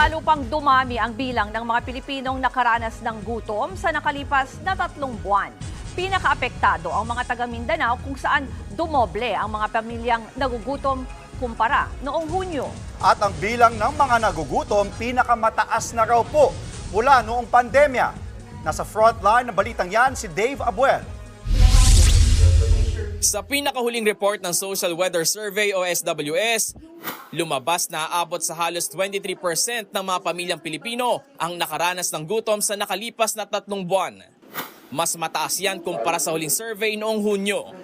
Lalo pang dumami ang bilang ng mga Pilipinong nakaranas ng gutom sa nakalipas na tatlong buwan. Pinakaapektado ang mga taga Mindanao kung saan dumoble ang mga pamilyang nagugutom kumpara noong Hunyo. At ang bilang ng mga nagugutom pinakamataas na raw po mula noong pandemya. Nasa frontline ng balitang yan si Dave Abuel. Sa pinakahuling report ng Social Weather Survey o SWS, lumabas na aabot sa halos 23% ng mga pamilyang Pilipino ang nakaranas ng gutom sa nakalipas na tatlong buwan. Mas mataas yan kumpara sa huling survey noong Hunyo.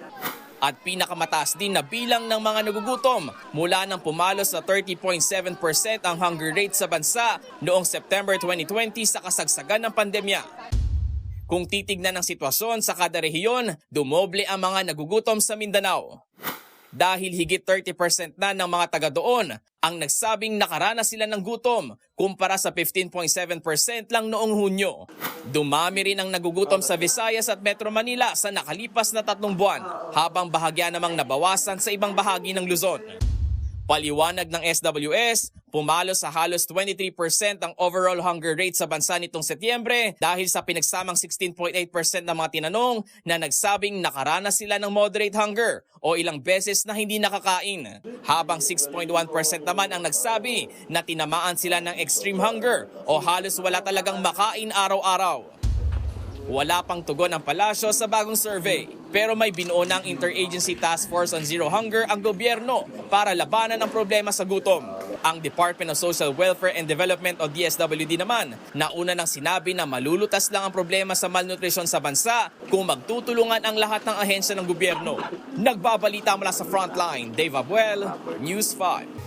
At pinakamataas din na bilang ng mga nagugutom mula nang pumalo sa 30.7% ang hunger rate sa bansa noong September 2020 sa kasagsagan ng pandemya. Kung titignan ang sitwasyon sa kada rehiyon, dumoble ang mga nagugutom sa Mindanao. Dahil higit 30% na ng mga taga doon ang nagsabing nakaranas sila ng gutom kumpara sa 15.7% lang noong Hunyo. Dumami rin ang nagugutom sa Visayas at Metro Manila sa nakalipas na tatlong buwan habang bahagya namang nabawasan sa ibang bahagi ng Luzon. Paliwanag ng SWS, pumalo sa halos 23% ang overall hunger rate sa bansa nitong Setyembre dahil sa pinagsamang 16.8% ng mga tinanong na nagsabing nakaranas sila ng moderate hunger o ilang beses na hindi nakakain. Habang 6.1% naman ang nagsabi na tinamaan sila ng extreme hunger o halos wala talagang makain araw-araw. Wala pang tugon ang palasyo sa bagong survey. Pero may binuo ng Interagency Task Force on Zero Hunger ang gobyerno para labanan ang problema sa gutom. Ang Department of Social Welfare and Development o DSWD naman, nauna nang sinabi na malulutas lang ang problema sa malnutrition sa bansa kung magtutulungan ang lahat ng ahensya ng gobyerno. Nagbabalita mula sa Frontline, Dave Abuel, News 5.